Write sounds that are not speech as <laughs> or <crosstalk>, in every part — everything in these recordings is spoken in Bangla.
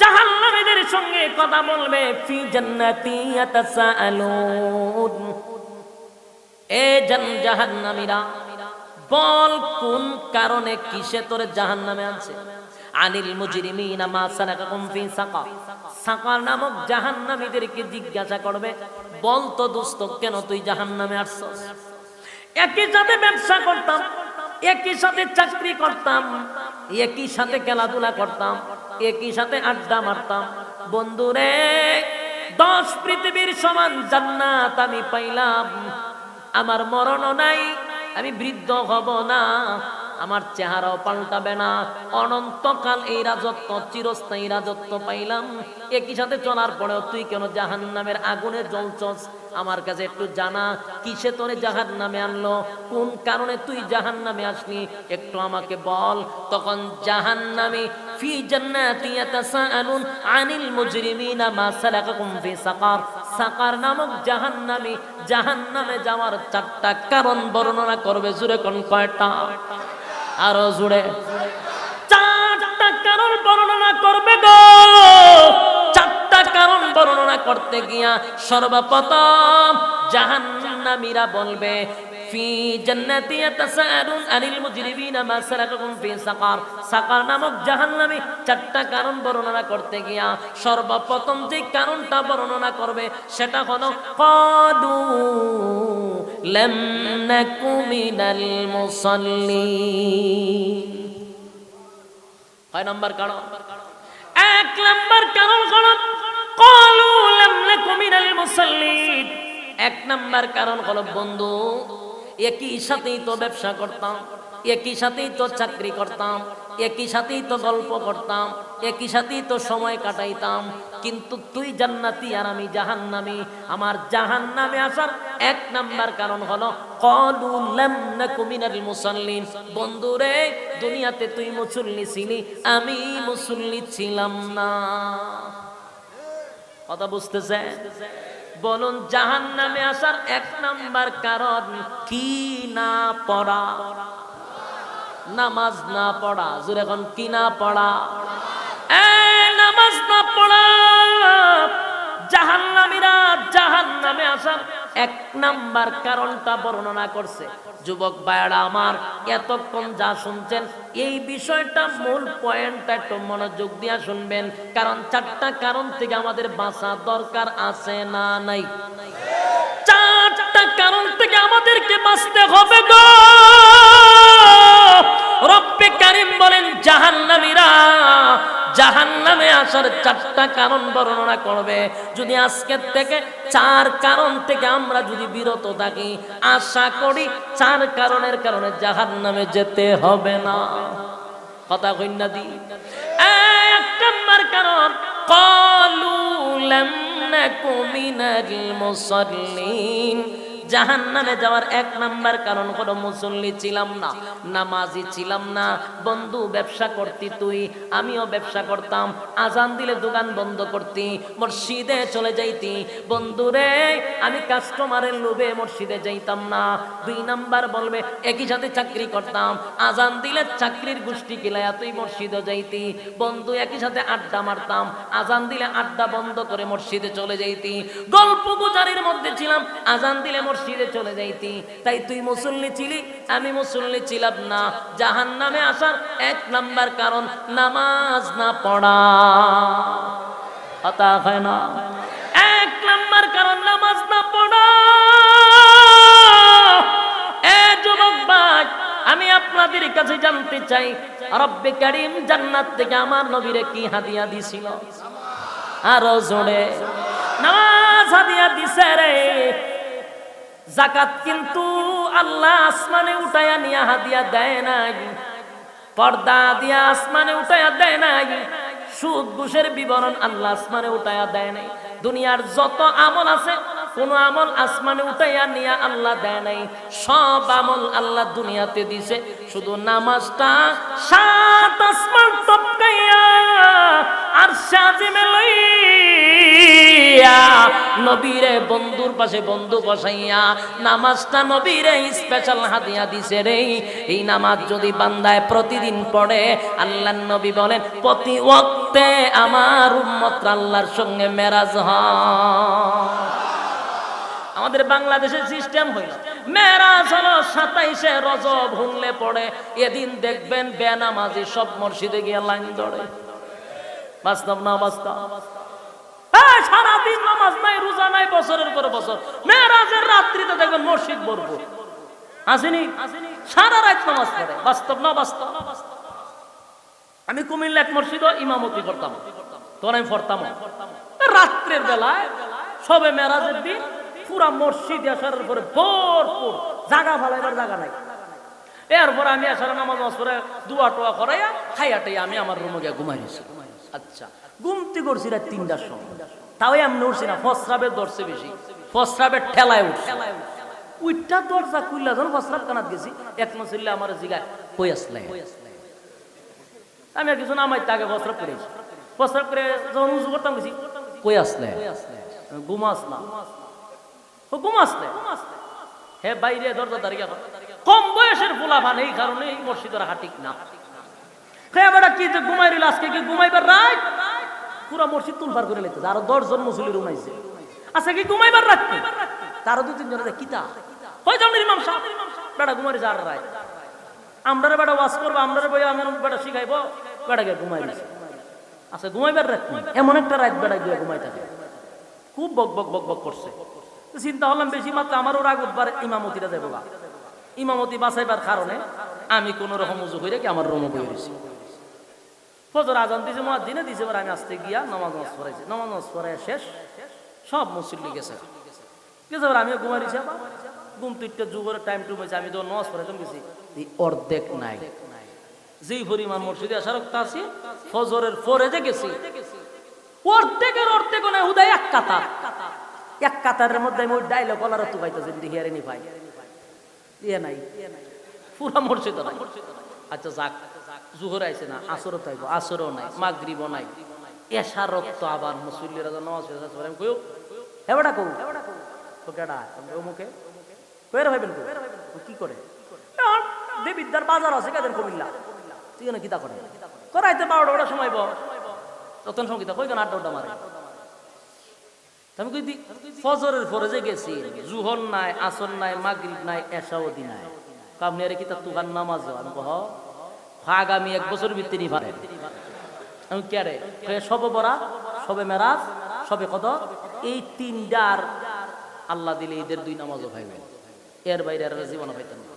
জাহান্নামীদের সঙ্গে কথা বলবে, ফি জাহান্নামীরা, বল কোন কারণে কিসে তোরে জাহান্নামে আনছে? আনিল মুজরিমিনা মা সালাকাকুম ফি সাকার সাকার নামক জাহান্নামীদেরকে জিজ্ঞাসা করবে, বল তো দোস্ত, কেন তুই জাহান্নামে আসছস? একই সাথে ব্যবসা করতাম একই সাথে চাকরি করতাম, একই সাথে খেলাধুলা করতাম, একই সাথে আড্ডা মারতাম। বন্ধুরে, দশ পৃথিবীর সমান জান্নাত আমি পাইলাম। আমার মরণও নাই, আমি বৃদ্ধ হব না। আমার চেহারাও পাল্টাবে না। অনন্তকাল এই রাজত্ব, চিরস্থায়ী রাজত্ব পাইলাম। একই সাথে চলার পরেও তুই কেন জাহান নামের আগুনে জ্বলছস? আমার কাছে একটু জানা, কিসে তোরে জাহান নামে আনলো? কোন কারণে তুই জাহান নামে আসলি? একটু আমাকে বল। তখন জাহান নামে ফি জান্নাতি ইয়াতাসাআলুন আনিল মুজরিমিনা মা সালাকাকুম ফি সাকার। সাকার নামক জাহান্নামী, জাহান্নামে যাওয়ার চারটা কারণ বর্ণনা করবে জুড়ে কোন কয়টা? আরও জুড়ে চারটা কারণ বর্ণনা করবে গো। চারটা কারণ বর্ণনা করতে গিয়া সর্বপ্রথম জাহান্নামীরা বলবে ফি নামক জাহান্নামী চারটা কারণ বর্ণনা করতে গিয়া সর্বপ্রথম যে কারণটা বর্ণনা করবে সেটা হলো ক্বালু লাম নাকু মিনাল মুসাল্লিন। কয় নাম্বার কারণ? এক নাম্বার কারণ হলো ক্বালু লাম নাকু মিনাল মুসাল্লিন। এক নাম্বার কারণ হলো, বন্ধু একই সাথেই তো ব্যবসা করতাম, একই সাথেই তো চাকরি করতাম, একই সাথেই তো গল্প করতাম, একই সাথেই তো সময় কাটাইতাম। কিন্তু তুই জান্নাতি আর আমি জাহান্নামি। আমার জাহান্নামে আসার এক নাম্বার কারণ হলো, কলু লাম নাকু মিনাল মুসাল্লিন। বন্ধুরে, দুনিয়াতে তুই মুসল্লি ছিলি, আমি মুসল্লি ছিলাম না। কথা বুঝতেছে বলুন জাহান নামে আসার এক নাম্বার কারণ কি না পড়া? নামাজ না পড়া। জোর এখন কি না পড়া? নামাজ না পড়া। জাহান নামীরা জাহান নামে আসার এক নাম্বার কারণটা বর্ণনা করছে। যুবক ভাইয়ারা আমার, এতক্ষণ যা শুনছেন, এই বিষয়টা মূল পয়েন্টটা একটু মনোযোগ দিয়া শুনবেন, কারণ চারটা কারণ থেকে আমাদের বাঁচা দরকার আছে না নাই। চারটা কারণ থেকে আমাদেরকে বাঁচতে হবে গো। রব্বে কারিম বলেন, জাহান্নামীরা, জাহান্নামে আসার চারটা কারণ বর্ণনা করবে। যদি আজকের থেকে চার কারণ থেকে আমরা যদি বিরত থাকি, আশা করি চার কারণের কারণে জাহান্নামে যেতে হবে না। কথা কন্যা দি। এক নম্বর কারণ, কলু লাম নাকু মিনাল মুসাল্লিন। জাহান্নামে যাওয়ার এক নাম্বার কারণ হলো মুসল্লি ছিলাম না, নামাজি ছিলাম না। বন্ধু, ব্যবসা করতি তুই, আমিও ব্যবসা করতাম। আজান দিলে দোকান বন্ধ করতি, মসজিদে চলে যাইতি। বন্ধুরে আমি কাস্টমারের লোভে মসজিদে যাইতাম না। দুই নাম্বার বলবে, একই সাথে চাকরি করতাম। আজান দিলে চাকরির গোষ্ঠী কিলায়া তুই মসজিদে যাইতি। বন্ধু, একই সাথে আড্ডা মারতাম। আজান দিলে আড্ডা বন্ধ করে মসজিদে চলে যাইতি। গল্প গুজারির মধ্যে ছিলাম। আজান দিলে মসজিদে চলে যাইতি। তাই তুই মুসল্লি ছিলি, আমি মুসল্লি ছিলাম না। জাহান নামে আসার এক নাম্বার কারণ, নামাজ না পড়া। হতা হয় না? এক নাম্বার কারণ, নামাজ না পড়া। আমি আপনাদের কাছে জানতে চাই, রব্বে কারিম জান্নাত থেকে আমার নবীরে কি হাদিয়া দিছিল? আরও জোরে। নামাজ হাদিয়া দিছে রে। জাকাত কিন্তু আল্লাহ আসমানে উঠায়া নিয়া হাদিয়া দেয় নাই। পর্দা দিয়া আসমানে উঠায়া দেয় নাই। সুদ ঘুষের বিবরণ আল্লাহ আসমানে উঠায়া দেয় নাই। দুনিয়ার যত আমল আছে, কোন আমল আসমানে উঠাইয়া নিয়া আল্লাহ দেয় নাই। সব আমল আল্লাহ দুনিয়াতে দিছে। শুধু নামাজটা সাত আসমান টপকাইয়া আর সাজিমে লইয়া নবীরে বন্ধুর পাশে বন্ধু বসাইয়া নামাজটা নবীরে স্পেশাল হাদিয়া দিছে রে। এই নামাজ যদি বান্দায় প্রতিদিন পড়ে আল্লাহ নবী বলেন, প্রতি ওয়াক্তে আমার উম্মত আল্লাহর সঙ্গে মেরাজ হয়। আমাদের বাংলাদেশের সিস্টেম হইল, মেরাজ হলো সাতাইশে রজব হুনলে পড়ে। এদিন দেখবেন বেনামাজি সব মসজিদে গিয়ে লাইন ধরে। বাস্তব না এই, সারাদিন নামাজ নাই, রোজা নাই, বছরের পর বছর। মেরাজের রাত্রিতে দেখবেন মসজিদ ভরপুর। আসেনি? সারা রাত নামাজ পড়ে। বাস্তব না বাস্তব? আমি কুমিল্লা এক মসজিদও ইমামতি করতাম। তখন আমি পড়তাম। রাত্রের বেলায় সবে মেরাজের দিন পুরা মসজিদ আসার পরে ভরপুর। জাগা ফালাইবার জাগা নাই। এরপর আমি আসার নামাজ পরে দুয়া টোয়া করাইয়া খাইয়াটাই আমি আমার রুমে গিয়ে ঘুমাই গেছি আচ্ছা ঘুমতি করছি রাত তিনটার সময়। তাও এমনি উঠছি না, ফসরাবের দর্শে বেশি। ফসরাবের ঠেলায় উঠছে। উইটা দরজা খুললা যখন ফসরাব কানাত গেছি, এক মাসিল্লে আমার জিগায়, কই আসলে? আমি আর কিছু নামাই তাকে ফসরাব করেছি ফসরাব করে যখন উজু করতাম, গেছি, কই আসলে? ঘুমাস না ও ঘুমাসলে হে বাইরে দরজা দাঁড়িয়ে। কম বয়সের ফুলাফান, এই কারণে এই মসজিদ রাখা ঠিক না। হে বেটা, কি যে ঘুমাই কি ঘুমাইবার পুরা দশজন আচ্ছা কি রাত দু কিতা হয়ে ঘুমাই বেটা ওয়াশ বেটা ঘুমাই আচ্ছা ঘুমাইবার রাত এমন একটা বেটা থাকে। খুব বক বক বক বক করছে। চিন্তা করলাম বেশি মাত্র আমারও রাগ উঠবার ইমামতিরা যাব ইমামতি বাঁচাইবার কারণে আমি কোন রকম উজু কি আমার রুমে বই রয়েছি ফজর আজান দিছে মার দিনে দিছে, এবার আমি আসতে গিয়া নমাজ নামাজ পড়াইছি। নামাজ নামাজ পড়াই শেষ, সব মুসল্লি গেছে। গেছে এবার আমিও ঘুম তুইটা যুগের টাইম টু হয়েছে, আমি তো নামাজ পড়াইতাম গেছি। অর্ধেক নাই। যেই পরিমাণ মসজিদে আসার আছি, ফজরের পরে যে গেছি, অর্ধেকের অর্ধেক নাই উদয় এক কাতার। এক কাতারের মধ্যে আমি ওই ডাইলগ কলার তো পাইতেছি দেখি নি ভাই। ইয়ে নাই। পুরা মসজিদ আচ্ছা যাক। জুহর আইছে না, আসরও তাইব আসরও নাই, মাগরিবও নাই। এশার রক্ত আবার মুসল্লিরা পড়ে আমি কইও হেবাটা কও? তো কেডা অমুকে কইরে ভাইবেন কো করে? দেবিদ্যার বাজার আছে কাদের কুমিল্লা? তুই না কিতা করে? করাইতে বারোটা ওটা সময় বল তখন সঙ্গীতা কই কেন আড্ডা উড্ডা মারে? আমি কই দি ফজরের পরে যে গেছি, জুহর নাই, আসর নাই, মাগরিব নাই এশাওদি নাই। কামনি আরে কিতা তুহার নামাজ আমি কহ আগামী এক বছর ভিত্তি নি পারে আমি সবে বরা সবে মেরাজ, সবে কদ এই তিনটার আল্লাহ দিলে ঈদের দুই নামাজও পাইবেন এর বাইরে আর জীবন পাইতেন না।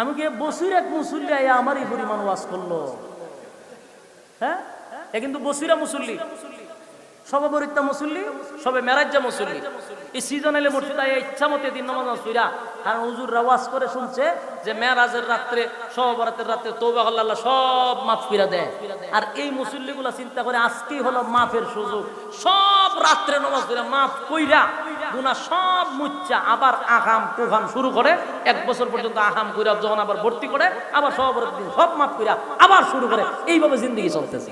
আমি কে বসির এক মুসল্লি আইয়া আমার এই পরিমাণ ওয়াজ করল। হ্যাঁ? এ কিন্তু বসিরা মুসল্লি। সবে বরিত্তা মুসল্লি, সবে মেরাজ্জা মুসল্লি। এই সিজন এলে মসজিদা ইচ্ছা মতে দিন নামাজ সুইরা কারণ হুজুর রাওয়াজ করে শুনছে যে মেরাজের রাত্রে সব রাত্রে তৌবা আল্লাহ সব মাফ ফিরা দেয়। আর এই মুসল্লিগুলা চিন্তা করে আজকেই হলো মাফের সুযোগ। সব রাত্রে নামাজ ফিরা মাফ কইরা গুনা সব মুচ্চা আবার আহাম তুফান শুরু করে, এক বছর পর্যন্ত আহাম কইরা যখন আবার ভর্তি করে, আবার সব দিন সব মাফ কইরা আবার শুরু করে। এইভাবে জিন্দগি চলতেছে।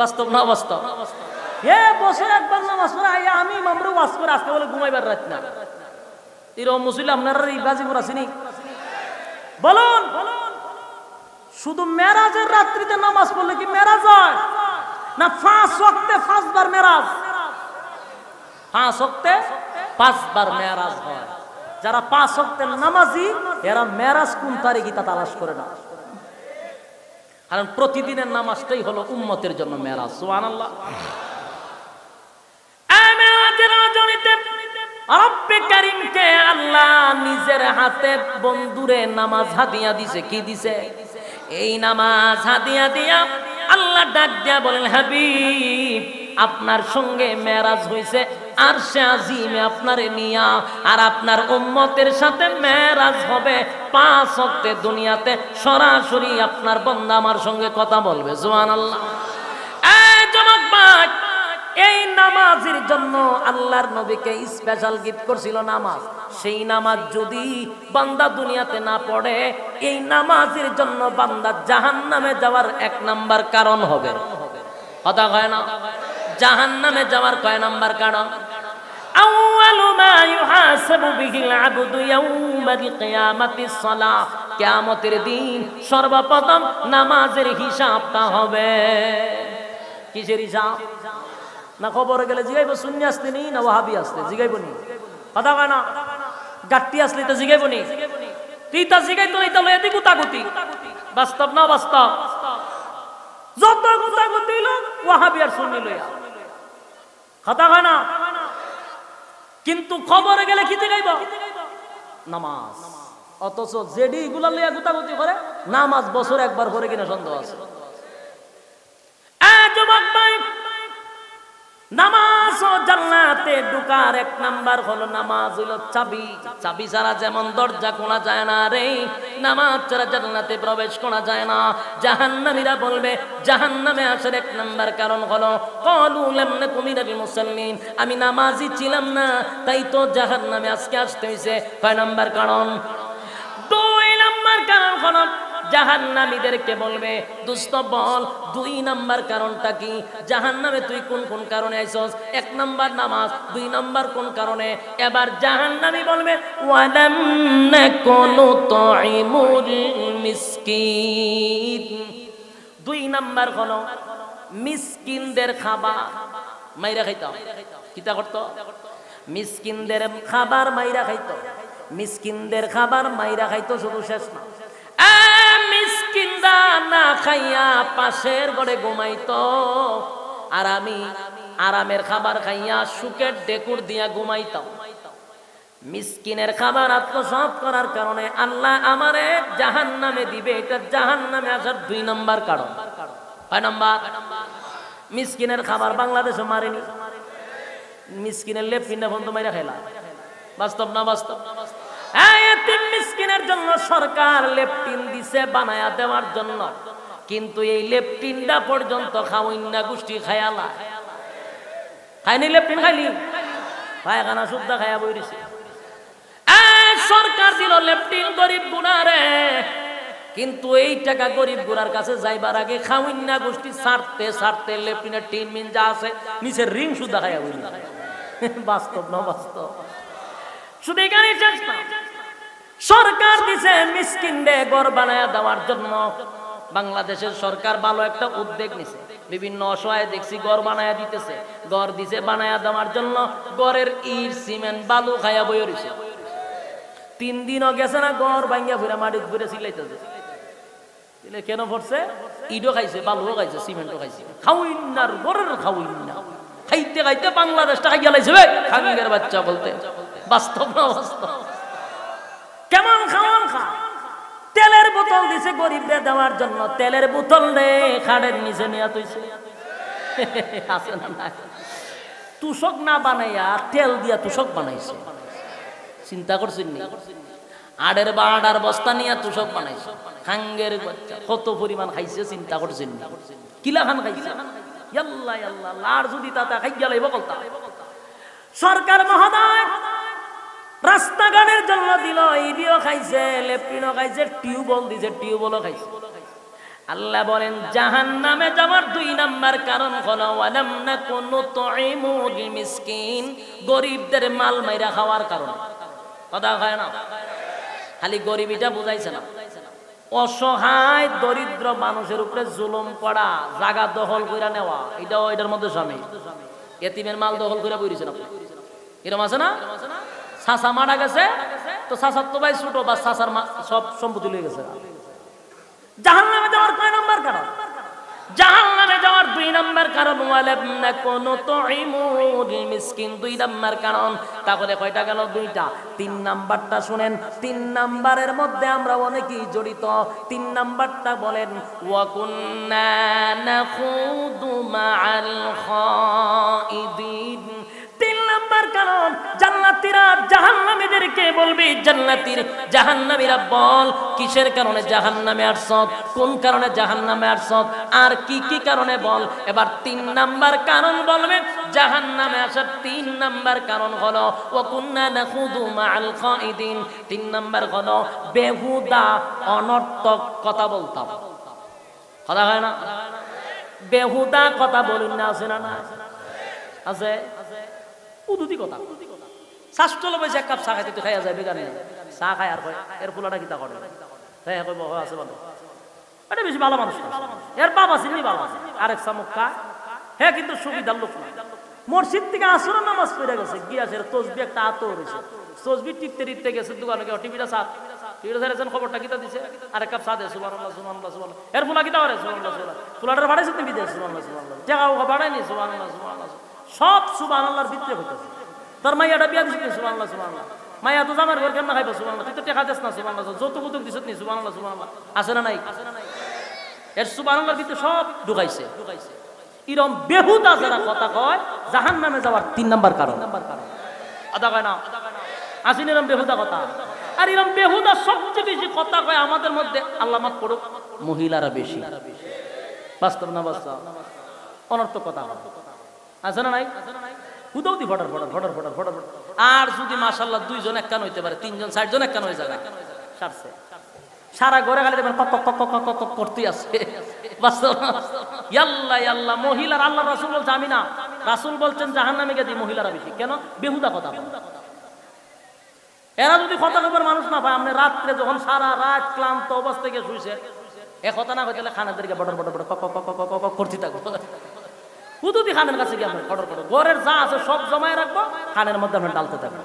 বাস্তব না বাস্তব হে বছর একবার নামাজ পড়ে আমি মামরু ওয়াজ করে আসতে বলে ঘুমাইবার রাত না। এরকম মুসলিম আপনারা এই গাজীপুর আসেনি বলুন। শুধু মেরাজের রাত্রিতে নামাজ পড়লে কি মেরাজ হয়? না পাঁচ ওয়াক্তে পাঁচবার মেরাজ? পাঁচ ওয়াক্তে পাঁচবার মেরাজ হয়। যারা পাঁচ ওয়াক্তের নামাজি, এরা মেরাজ কোন তারিখে তা তালাশ করে না। কারণ প্রতিদিনের নামাজটাই হলো উম্মতের জন্য মেরাজ, সুবহানাল্লাহ। হাতে আপনার সঙ্গে মেরাজ হইছে আর সে আজিমে আপনারে নিয়া, আর আপনার উম্মতের সাথে মেরাজ হবে। পাঁচ হক্তে দুনিয়াতে সরাসরি আপনার বন্দা আমার সঙ্গে কথা বলবে জোয়ান আল্লাহ এই নামাজের জন্য আল্লাহর নবীকে স্পেশাল গিফট করছিল নামাজ। সেই নামাজ যদি বান্দা দুনিয়াতে না পড়ে, এই নামাজের জন্য বান্দা জাহান নামে যাওয়ার এক নাম্বার কারণ হবে। কথা কয় না? জাহান নামে যাওয়ার কয় নাম্বার কারণ? কেয়ামতের দিন সর্বপ্রথম নামাজের হিসাবটা হবে। কিসের হিসাব? না খবর গেলে জিগাইব শূন্য আসতে নি না ওহাবি আসতে জিগাইব নি। কথা কয় না? গাট্টি আসলে তো জিগাইব নি। তুই তা জিগাই তো এটা লয়ে দি গুতাগুতি। বাস্তব না বাস্তব? যত গুতাগুতি লো ওহাবি আর শুনি লইয়া। কথা কয় না? কিন্তু খবরে গেলে কি জিগাইব? নামাজ। অথচ জেডি গুলা লইয়া গুতাগুতি করে, নামাজ বছর একবার করে কিনা সন্দেহ আছে। নামাজ ও জান্নাতে ঢুকার এক নাম্বার হলো নামাজ হইল চাবি। চাবি ছাড়া যেমন দরজা খোলা যায় না রে, নামাজ ছাড়া জান্নাতে প্রবেশ করা যায় না। জাহান্নামীরা বলবে, জাহান্নামে আসার এক নাম্বার কারণ হলো, কলু লাম নাকু মিনাল মুসাল্লিন। আমি নামাজি ছিলাম না, তাই তো জাহান্নামে আজকে আসতে হইছে। কয় নাম্বার কারণ? দুই নাম্বার কারণ হলো জাহান্নামীদেরকে বলবে দুষ্ট বল, দুই নাম্বার কারণটা কি? জাহান্নামে তুই কোন কোন কারণে আইছস? এক নাম্বার নামাজ, দুই নাম্বার কোন কারণে? এবার জাহান্নামী বলবে, ওয়ালাম নাকুনু তুইমুল মিসকিন। দুই নাম্বার হলো, মিসকিনদের খাবার মাইরা খাইতাম। কিতা করতো? মিসকিনদের খাবার মাইরা খাইতো। মিসকিনদের খাবার মাইরা খাইতো শুধু শেষ না। মিসকিনরা না খাইয়া পাশের ঘরে ঘুমাইতো। আর আমি আরামের খাবার খাইয়া সুখের ডেকুর দিয়া ঘুমাইতাম। মিসকিনের খাবার আত্মসাৎ করার কারণে আল্লাহ আমারে জাহান নামে দিবে। এটা জাহান নামে আসার দুই নম্বর কারণ। কয় নম্বর? মিসকিনের খাবার বাংলাদেশে মারেনি। মিসকিনের লেফটিনে বন্ধ মাইরা খেলা বাস্তব না বাস্তব? এই এতিম মিসকিনের জন্য সরকার লেপটিন দিছে বানায়া দেওয়ার জন্য। কিন্তু এই লেপটিনটা পর্যন্ত খাওয়াইনা গোষ্ঠী খায়ালা খাইনি লেপটিন খাইলি পায়খানা শুদ্ধা খায়া বই দিছে সরকার দিল লেপটিন গরিব গুণারে কিন্তু এই টাকা গরিব গুড়ার কাছে যাইবার আগে খাওয়াইনা গোষ্ঠী ছাড়তে ছাড়তে লেপটিনের টিন মিন যা আছে, নিচের রিং শুদ্ধা খায়া বই বাস্তব না বাস্তব? শুধু এখানে সরকার দিছে মিসকিনদের ঘর বানায় দেওয়ার জন্য। বাংলাদেশের সরকার ভালো একটা উদ্যোগ নিছে। বিভিন্ন অসহায় দেখছি ঘর বানায়া দিতেছে। ঘর দিছে বানায়া দেওয়ার জন্য ঘরের ইট, সিমেন্ট, বালু খায়া বই রইছে। তিন দিনও গেছে না গড় ভাঙ্গিয়া ঘুরে মাটি ঘুরে সিলাইতেছে কেন পড়ছে ইটও খাইছে, বালুও খাইছে, সিমেন্টও খাইছে। খাউইন না আর ঘরের খাউইন না খাইতে খাইতে বাংলাদেশটা খাইয়া লাইছে খাঙ্গের বাচ্চা বলতে। বাস্তব না বাস্তব কেমন খাওয়ান খা? তেলের বোতল দিছে গরিবদের দেওয়ার জন্য। তেলের বোতল রে খাড়ের নিচে নিয়ে তুইছে আছে না? তুষক না বানাইয়া তেল দিয়া তুষক বানাইছে। চিন্তা করছেন নি? আড়ের বা আড়ার বস্তা নিয়ে তুষক বানাইছে। খাঙ্গের কত পরিমাণ খাইছে চিন্তা করছেন নি? কিলা খান খাইছে? ইয়াল্লা ইয়াল্লা লার যদি তাতা খাই গেলাইব কলতা? সরকার মহোদয় রাস্তাঘাটের জন্য দিল ইডিও খাইছে লেপটিনও খাইছে, টিউবওয়েল দিছে, টিউবওয়েলও খাইছে। আল্লাহ বলেন জাহান নামে যাওয়ার দুই নাম্বার কারণ হলো, ওয়ালাম না কোন তুইমুল মিসকিন গরিবদের মাল মাইরা খাওয়ার কারণ। কথা হয় না? খালি গরিবিটা বুঝাইছে না। অসহায়, দরিদ্র মানুষের উপরে জুলুম করা জায়গা দখল করে নেওয়া, এটাও এটার মধ্যে স্বামী। এতিমের মাল দখল করে বইরেছেন আপনি। এরকম আছে না? সাসা মারা গেছে, তো সাসার তো ভাই ছোট বা সাসার সব সম্পত্তি লয়ে গেছে। জাহান নামে যাওয়ার কয় নম্বর কারণ? জাহান নামে যাওয়ার দুই নম্বর কারণ না কোন তুইমুল মিসকিন, দুই নম্বর কারণ। তাহলে কয়টা গেল? দুইটা। তিন নাম্বারটা শুনেন, তিন নাম্বারের মধ্যে আমরা অনেকেই জড়িত। তিন নাম্বারটা বলেন ওয়া কুন্না নাখুদু মাআল খাইদিন কারণ জান্নাতীরা জাহান্নামীদেরকে বলবে, জান্নাতীর জাহান্নামীরা বল কিসের কারণে জাহান্নামে আসছত কোন কারণে জাহান্নামে আসছত আর কি কি কারণে বল? এবার তিন নাম্বার কারণ বলবে, জাহান্নামে আসার তিন নাম্বার কারণ হলো ও কুন্না নাখুদু মাআল খাইদিন তিন নাম্বার হলো, বেহুদা অনর্থক কথা বলতাম কথা হয় না? বেহুদা কথা বলুন না, আছে না না আছে? উদুতি কথা। শাস্ত্রলে বসে এক কাপ চা খাইতে তুই খাইয়া যাবে গানে চা খাই আর কয় এর ফুলাটা কিতা করে হ্যাঁ কই বাবা আছে ভালো এটা বেশি ভালো মানুষ না। এর বাবা চিনি বাবা আরেক চামক খা হ্যাঁ কিন্তু সুবিধার লোক না মসজিদ থেকে আসর নামাজ পড়ে গেছে? গিয়াছে তসবি একটা আত হয়েছে তসবি টিপতে টিপতে গেছে দোকানে কেউ টিভিটা সাত টিভিটা সারেছেন খবরটা কিতা দিছে? আরেক কাপ সাদে সুবান আল্লাহ সুবান আল্লাহ সুবান এর ফুলা কিতা করে সুবান আল্লাহ সুবান ফুলাটা ভাড়াইছে তুমি বিদেশ সুবান আল্লাহ জায়গা আল্লাহ সুবান আল্লাহ সব সুবান আল্লাহর ভিতরে হইতেছে। তোর মাইয়াটা বিয়া দিছিস সুবান আল্লাহ সুবান আল্লাহ মাইয়া তো জামার ঘর কেন খাইবা? সুবান তুই তো টেকা দিস না সুবান আল্লাহ যত কুতুক দিছ নি সুবান আল্লাহ সুবান আল্লাহ আছে না নাই? এর সুবান আল্লাহর ভিতরে সব ঢুকাইছে। এরম বেহুদা যারা কথা কয় জাহান নামে যাওয়ার তিন নাম্বার কারণ। আদা কয় না? আসিন এরম বেহুদা কথা? আর এরম বেহুদা সবচেয়ে বেশি কথা কয় আমাদের মধ্যে আল্লাহ মাফ করুক, মহিলারা বেশি। বাস্তব না বাস্তব? অনর্থক কথা হয়। আছে না নাই? হুদাও দি ফটার ফটার ফটার ফটার ফটার। আর যদি মাশাল্লাহ দুইজন একখান হইতে পারে, তিনজন, চারজন একখান হয়ে যাবে। সারছে। সারা ঘরে গালি দেবেন কক কক কক কক কক বাস্তব না? ইয়াল্লা ইয়াল্লা, মহিলার আল্লাহ রাসূল বলছে, আমি না। রাসূল বলছেন, জাহান্নামে গেদি মহিলারা বেশি। কেন? বেহুদা কথা। এরা যদি কথা কবার মানুষ না পায়, আপনি রাত্রে যখন সারা রাত ক্লান্ত অবস্থা গিয়ে শুইছে, এ কথা না হইতে খানাদেরকে বড় বড় কক কক কক কক কক করতে থাকব। হুদুদি খানের কাছে গিয়ে আমরা ফটর ফটর, ঘরের যা আছে সব জমায় রাখব, খানের মধ্যে আমরা ডালতে থাকব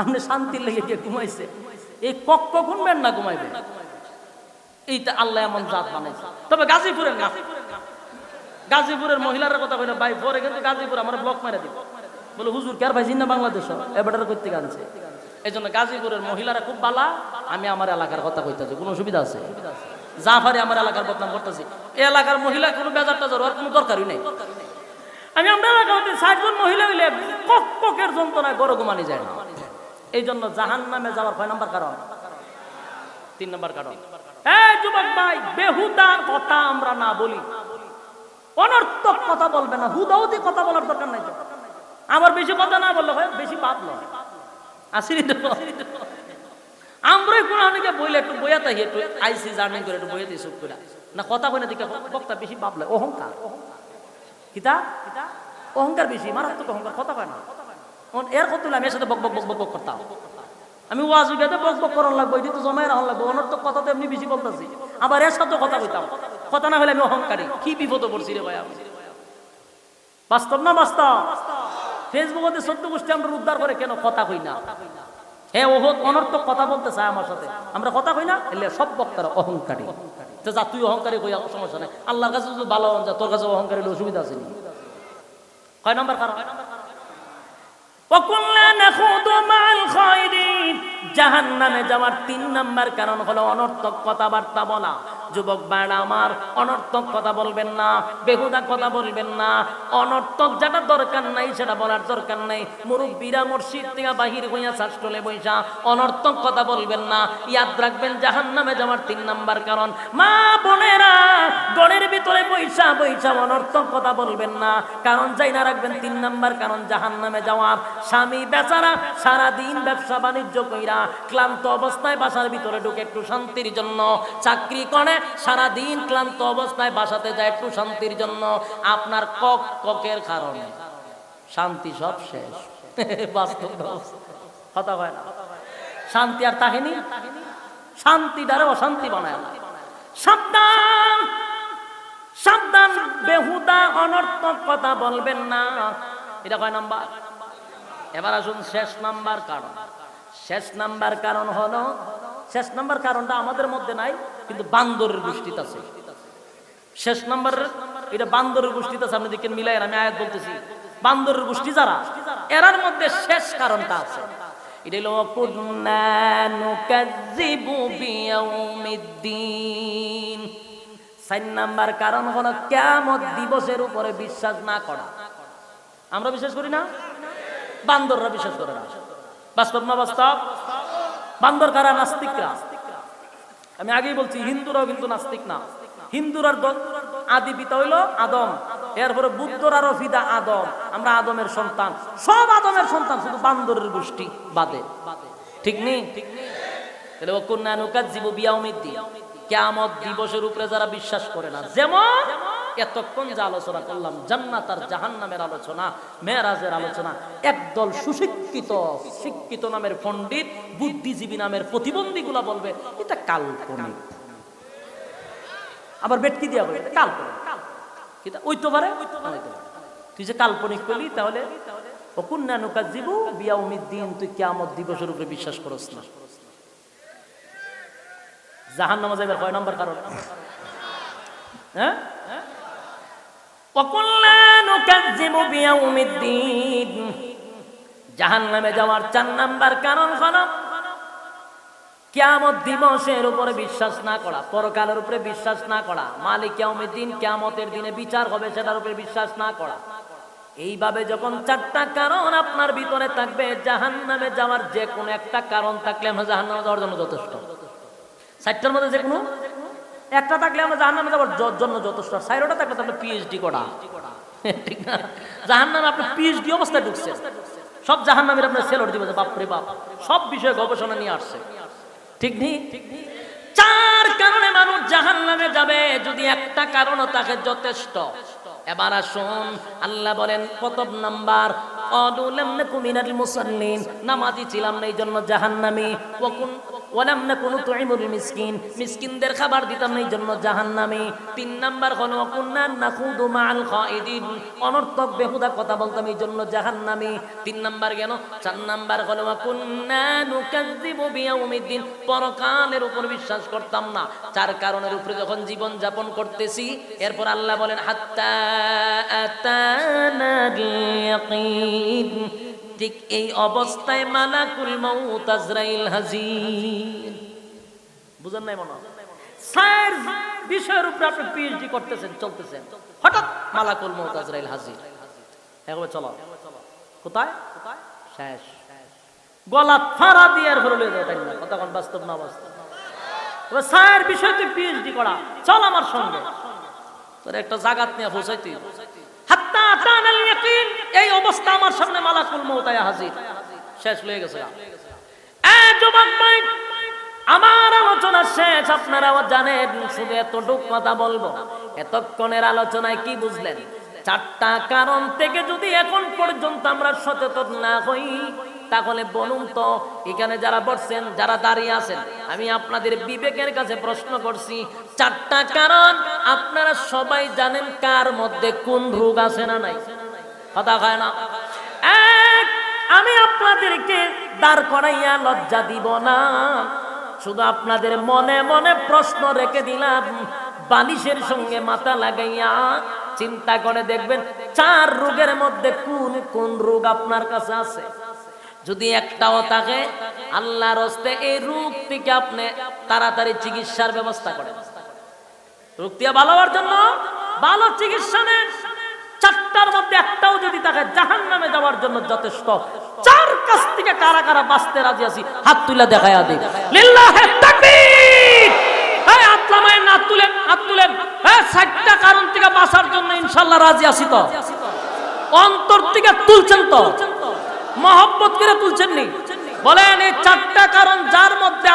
আপনি শান্তির লেগে গিয়ে ঘুমাইছে। এই কক্ক ঘুমবেন না ঘুমাইবেন? এইটা আল্লাহ এমন জাত বানাইছে। তবে গাজীপুরের না। গাজীপুরের মহিলার কথা কই ভাই পরে কিন্তু গাজীপুর, আমার ব্লক মেরে দিব। বলে, হুজুর কার ভাই জিন্না বাংলাদেশ এবারটার করতে আনছে এই জন্য গাজীপুরের মহিলারা, খুব বালা, আমি আমার এলাকার কথা কইতেছি, কোনো সুবিধা আছে? জাফারি আমার এলাকার বদনাম করতেছি। এই এলাকার মহিলা কোনো বেজার টাজার হওয়ার কোনো দরকারই নেই। আমি আমরা এলাকা হতে ষাটজন মহিলা হইলে কক ককের যন্ত্রণায় গরু ঘুমানি যায় না। এই জন্য জাহান নামে যাওয়ার কয় নম্বর কারণ? তিন নম্বর কারণ। এই যুবক ভাই, বেহুদার কথা আমরা না বলি। অনর্থক কথা বলবে না হুদাউদি কথা বলার দরকার নাই আমার বেশি কথা না বললে হয়, বেশি পাপ নয়। আসিনি তো? আমরাই কোন অনেকে বইলে একটু বইয়া তাই একটু আইসি, জার্নিং করে একটু বইয়া দিই চুপ করে না, কথা কই না দিকে বক্তা বেশি লয় অহংকার। কিতা? অহংকার বেশি, মারাত্মক অহংকার, কথা কয় না। এর কত আমি সাথে বক বক বক বক করতাম। আমি ওয়াজ উইগাতে বক বক করার লাগবো এটি তো জমায় রাখার লাগবো, অনর্থক কথা তো এমনি বেশি বলতেছি। আবার এর সাথে কথা কইতাম। কথা না হলে আমি অহংকারী। কি বিপদে পড়ছি রে ভাই বাস্তব না বাস্তব? ফেসবুকে সত্য গোষ্ঠী আমরা উদ্ধার করে কেন? কথা কই না। হ্যাঁ ওহ অনর্থক কথা বলতে চায় আমার সাথে। আমরা কথা কই না? এলে সব বক্তারা অহংকারী। তো যা, তুই অহংকারী কই সমস্যা নাই। আল্লাহর কাছে যদি ভালো হন, যা, তোর কাছে অহংকারী অসুবিধা আছে নি কয় নম্বর কারণ? জাহান নামে যাওয়ার তিন নাম্বার কারণ হলো অনর্থক কথাবার্তা বলা। যুবক বাড়া আমার, অনর্থক কথা বলবেন না, বেহুদা কথা বলবেন না। অনর্থক যেটা দরকার নাই সেটা বলার দরকার নাই। মুরব্বীরা মসজিদ থেকে বাহির হইয়া শাসটলে বৈশা অনর্থক কথা বলবেন না। ইয়াদ রাখবেন জাহান্নামে যাওয়ার তিন নাম্বার কারণ। মা বোনেরা, গণের ভিতরে বৈশা বৈশা অনর্থক কথা বলবেন না। কারণ যাই না রাখবেন তিন নাম্বার কারণ জাহান্নামে যাওয়ার। স্বামী বেচারা সারাদিন ব্যবসা বাণিজ্য কইরা ক্লান্ত অবস্থায় বাসার ভিতরে ঢুকে একটু শান্তির জন্য চাকরি করে সারাদিন ক্লান্ত অবস্থায় বাসাতে যায় একটু শান্তির জন্য। আপনার কক ককের কারণে। শান্তি সব শেষ। <laughs> বাস্তব কথা হয় না। শান্তি আর তাহেনি? শান্তি দ্বারা অশান্তি বানায় না। সাবধান! সাবধান, বেহুদা, অনর্থক কথা বলবেন না। এটা কয় নাম্বার? এবার আসুন শেষ নাম্বার কারণ। শেষ নাম্বার কারণ হলো শেষ নাম্বার কারণটা আমাদের মধ্যে নাই, কিন্তু বান্দরের গোষ্ঠীতে আছে। শেষ নাম্বার, এটা বান্দরের গোষ্ঠীতে আছে, আপনি দেখেন মিলাই আমি আয়াত বলতেছি। বান্দরের গোষ্ঠী যারা, এরার মধ্যে শেষ কারণটা আছে। নাম্বার কারণ হলো, কিয়ামত দিবসের উপরে বিশ্বাস না করা। আমরা বিশ্বাস করি না? বান্দররা বিশ্বাস করে না। বাস্তব না বাস্তব? বান্দর কারা? নাস্তিকরা। আমি আগেই বলছি, হিন্দুরাও কিন্তু নাস্তিক না। হিন্দুরার আদি পিতা হইল আদম। এরপরে বুদ্ধরারও পিতা আদম। আমরা আদমের সন্তান। সব আদমের সন্তান, শুধু বান্দরের গোষ্ঠী বাদে। ঠিক নেই তাহলে ও কন্যা নুকাত জীব বিয়াউমিদ্দিন। কেয়ামত দিবসের উপরে যারা বিশ্বাস করে না, যেমন এতক্ষণ যে আলোচনা করলাম, জান্নাত আর জাহান্নামের আলোচনা মেরাজের আলোচনা, একদল সুশিক্ষিত, শিক্ষিত নামের পণ্ডিত, বুদ্ধিজীবী নামের প্রতিবন্ধীগুলা বলবে, এটা কাল্পনিক। আবার বেটকি দিয়া বলবে কাল্পনিক। ওই তো পারে তুই যে কাল্পনিক করলি, তাহলে তুই দিবসের উপরে বিশ্বাস করস না। কয় নম্বর কারণ? হ্যাঁ? জাহান নামে জাহান্নামে যাওয়ার চার নাম্বার কারণ হল কেমত দিবসের উপরে বিশ্বাস না করা, পরকালের উপরে বিশ্বাস না করা, মালিক দিন কেমতের দিনে বিচার হবে সেটার উপরে বিশ্বাস না করা। এইভাবে যখন চারটা কারণ আপনার ভিতরে থাকবে জাহান নামে যাওয়ার যে কোনো একটা কারণ থাকলে আমরা জাহান নামে যাওয়ার জন্য যথেষ্ট। চারটার মধ্যে যে কোনো একটা থাকলে আমরা জাহান্নামে যাওয়ার জ- জন্য যথেষ্ট। সাইরোটা থাকলে তাহলে পিএইচডি করা। ঠিক না জাহান্নামে আপনি পিএইচডি অবস্থায় ঢুকছেন। সব জাহান্নামের আপনার সেলর দিবে যে, বাপরে বাপ, সব বিষয়ে গবেষণা নিয়ে আসছে। ঠিক নেই? চার কারণে মানুষ জাহান নামে যাবে, যদি একটা কারণও তাকে যথেষ্ট। এবার আসুন, আল্লাহ বলেন, প্রথম নাম্বার নামাজি ছিলাম না এই জন্য জাহান্নামী ওয়াকুন ওয়ালাম তুইমুল মিসকিন মিসকিনদের খাবার দিতাম না এই জন্য জাহান্নামী। তিন নাম্বার হলো নাখুদু খাইদিন অনর্থক, বেহুদা কথা বলতাম এই জন্য জাহান্নামী। তিন নাম্বার গেল, চার নাম্বার হলো ওয়াকুন্না নুকাজ্জিবু বিয়াউমিদ্দিন পরকালের উপর বিশ্বাস করতাম না। চার কারণের উপরে যখন জীবন যাপন করতেছি, এরপর আল্লাহ বলেন, হাত্তা ইয়াকিন ঠিক এই অবস্থায় মালাকুল মাউত আজরাইল হাজির বুঝেন নাই মনে বিষয়ের উপরে আপনি পিএইচডি করতেছেন, চলতেছেন। হঠাৎ মালাকুল আজরাইল হাজির চলো। কোথায়? শেষ। গলা ফাড়া দিয়ে আর তাই না? কোন বাস্তব না বাস্তব? স্যার বিষয় তুই পিএইচডি করা। চল আমার সঙ্গে। তোর একটা জাগাত নিয়ে পৌঁছাইতে এই অবস্থা আমার সামনে মালাকুল হাজির। শেষ হয়ে গেছে। আমার আলোচনা শেষ। জানেন, শুধু এতটুক কথা বলব। এতক্ষণের আলোচনায় কি বুঝলেন? চারটা কারণ থেকে যদি এখন পর্যন্ত আমরা সচেতন না হই, তাহলে বলুন তো, এখানে যারা বসছেন, যারা দাঁড়িয়ে আছেন, আমি আপনাদের বিবেকের কাছে প্রশ্ন করছি চারটা কারণ। আপনারা সবাই জানেন কার মধ্যে কোন রোগ আছে না নাই। কথা হয় না। এক, আমি আপনাদেরকে দাঁড় করাইয়া লজ্জা দিব না। শুধু আপনাদের মনে মনে প্রশ্ন রেখে দিলাম। বালিশের সঙ্গে মাথা লাগাইয়া চিন্তা করে দেখবেন চার রোগের মধ্যে কোন কোন রোগ আপনার কাছে আছে। যদি একটাও থাকে, আল্লাহর হস্তে এই রোগ থেকে আপনি তাড়াতাড়ি চিকিৎসার ব্যবস্থা করেন। রোগ দিয়ে ভালো হওয়ার জন্য ভালো চিকিৎসা নেন। চারটার মধ্যে একটাও যদি তাকে জাহান নামে যাওয়ার জন্য যথেষ্ট। চার কাছ থেকে কারা কারা বাঁচতে রাজি আছি, হাত তুলে দেখায় দিই। লিল্লাহে তুলেন হাত তুলেন। কারণ থেকে জন্য রাজি তো। অন্তর থেকে তুলছেন তো। তুলছেন বলেন, এই চারটা কারণ যার মধ্যে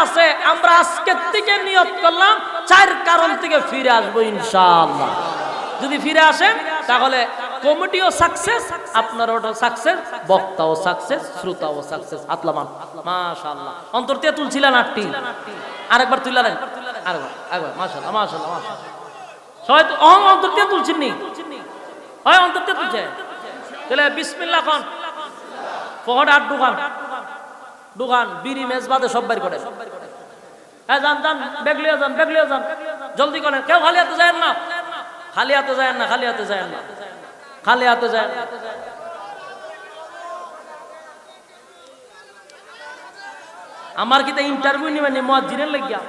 আমরা আজকের থেকে নিয়ত করলাম চার কারণ থেকে ফিরে আসব ইনশাআল্লাহ। যদি ফিরে আসেন তাহলে কমিটিও সাকসেস আপনার ওটা সাকসেস বক্তাও সাকসেস শ্রোতাও সাকসেস আতলামান মাশাআল্লাহ। অন্তর থেকে তুলছিলেন আটটি। আরেকবার তুললেন আরেকবার আরেকবার, মাশাআল্লাহ মাশাআল্লাহ মাশাআল্লাহ। সবাই তো অহং অন্তর হয় অন্তর তুলছে? তাহলে বিসমিল্লাহ খান। ফহড আট দোকান দোকান বিড়ি মেজ বাদে সব বাইর করে হ্যাঁ যান যান, বেগলিও যান বেগলিও যান। জলদি করেন কেউ খালি হাতে যায় না। খালি হাতে যায় না খালি হাতে যায় না। খালি হাতে যায় না। আমার কি ইন্টারভিউ নিবেন নি? মহাজিনের লাগিয়া?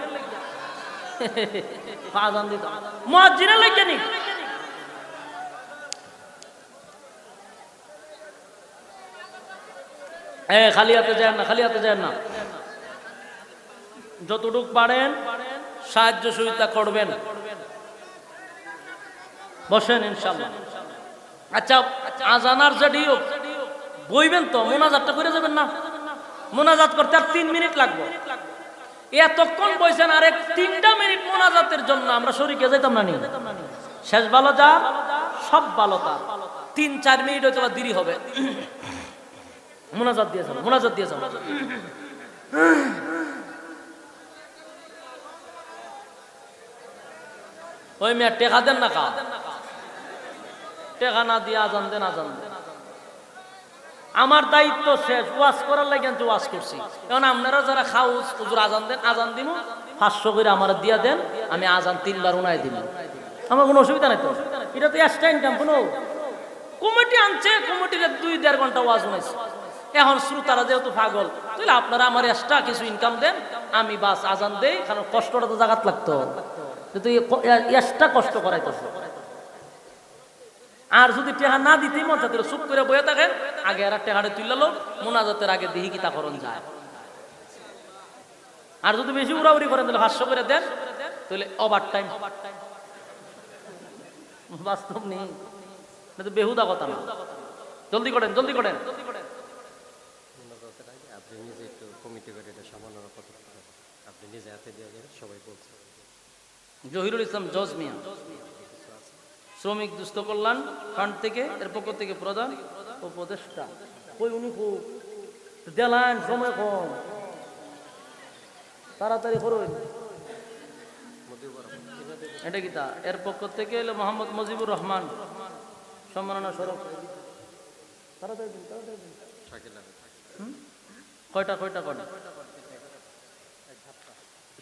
আজান দিত। মহাজিনের লাগিয়া নি? হ্যাঁ খালি হাতে যায় না খালি হাতে যায় না। যতটুক পারেন সাহায্য সুবিধা করবেন। বসেন ইনশাল্লাহ আচ্ছা আজানার যেটিও বইবেন তো, মোনাজাতটা করে যাবেন না? মোনাজাত করতে আর তিন মিনিট লাগবে। এতক্ষণ বইছেন আর এক তিনটা মিনিট মোনাজাতের জন্য, আমরা শরীকে যেতাম না নি? শেষ ভালো যা, সব ভালো তার তিন, চার মিনিট হয়তো দেরি হবে। মোনাজাত দিয়েছে মোনাজাত দিয়েছে ওই মেয়ে, টেকা দেন না কা টেকা না দিয়ে আজান দেন আজান দেন। আমার দায়িত্ব শেষ, ওয়াজ করার লাগে আমি ওয়াজ করছি। কারণ আপনারা যারা খাউস হুজুর আজান দেন, আজান দিব পাঁচশো করে আমার দিয়া দেন, আমি আজান তিনবার উনাই দিব আমার কোনো অসুবিধা নাই তো? এটা তো এক্সট্রা ইনকাম কোনো? কমিটি আনছে, কমিটির দুই দেড় ঘণ্টা ওয়াজ উনাইছে। এখন শ্রোতারা যেহেতু পাগল, তাহলে আপনারা আমার এক্সট্রা কিছু ইনকাম দেন, আমি বাস আজান দেই, কারণ কষ্টটা তো জাগাত লাগতো। কিন্তু এক্সট্রা কষ্ট করাইতেছে। আর যদি টেহা না দিতেই মন চাতে চুপ করে বয়ে থাকেন আগে আর টেহাটা তুললো মোনাজাতের আগে দিহি কিতা করণ যায়। আর যদি বেশি উড়াউড়ি করেন, তাহলে হাস্য করে দেন, তাহলে ওভার টাইম বাস্তব নেই। তো বেহুদা কথা না। জলদি করেন জলদি করেন। আপনি নিজে একটু কমিটি করে এটা সামান্য আপনি নিজে হাতে দিয়ে সবাই বলছে। জহিরুল ইসলাম জজ মিয়া। শ্রমিক দুস্থ কল্যাণ ফান্ড থেকে, এর পক্ষ থেকে প্রধান উপদেষ্টা। কই উনি খুব? দেলান, সময় কম। তাড়াতাড়ি করুন। এটা কি তা? এর পক্ষ থেকে এলো মোহাম্মদ মুজিবুর রহমান। সম্মাননা স্বরূপ? কয়টা কয়টা কয়টা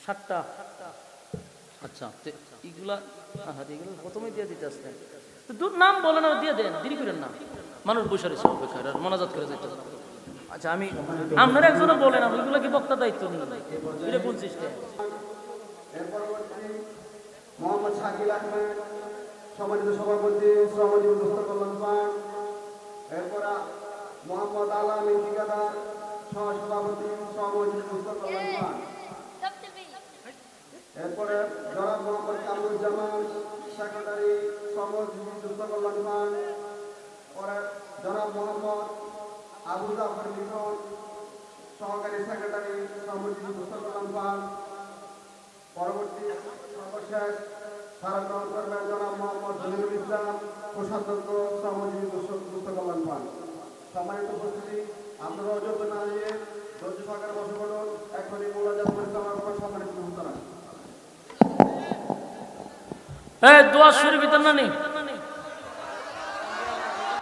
সাতটা। আচ্ছা এগুলা আহা এগুলো প্রথমে দিয়ে দিতে আসতেন তো দূর নাম বলে না দিয়ে দেন দেরি করেন না। মানুষ বসে রয়েছে অপেক্ষায় আর মনাজাত করে যাইতে আচ্ছা আমি আপনারা একজনও বলেন এগুলো কি বক্তা দায়িত্ব নিই? এটা কোন সিস্টেম মোহাম্মদ শাকিল আহমেদ সম্মানিত সভাপতি শ্রমজীবী দুস্থ কল্যাণ ফান্ড এরপর মোহাম্মদ আলামিন ঠিকাদার সহ সভাপতি শ্রমজীবী দুস্থ কল্যাণ ফান্ড এরপরে জনাব মোহাম্মদ কামরুজ্জামান সেক্রেটারি শ্রমজীবী দুস্থ কল্যাণ ফান্ড পরে জনাব মোহাম্মদ আবু জাফর লিখন সহকারী সেক্রেটারি শ্রমজীবী দুস্থ কল্যাণ ফান্ড পরবর্তী সর্বশেষ ধারা গ্রহণ করবেন জনাব মোহাম্মদ জহিরুল ইসলাম, কোষাধ্যক্ষ শ্রমজীবী দুস্থ কল্যাণ ফান্ড সম্মানিত উপস্থিতি, আপনারা অযোগ্য না দিয়ে ধৈর্য সহকারে বসে পড়ুন। এখনই মোলাজাত পরিচালনা করবেন সম্মানিত মুহূর্তরা হ্যাঁ দোয়া শরীফ না নেই?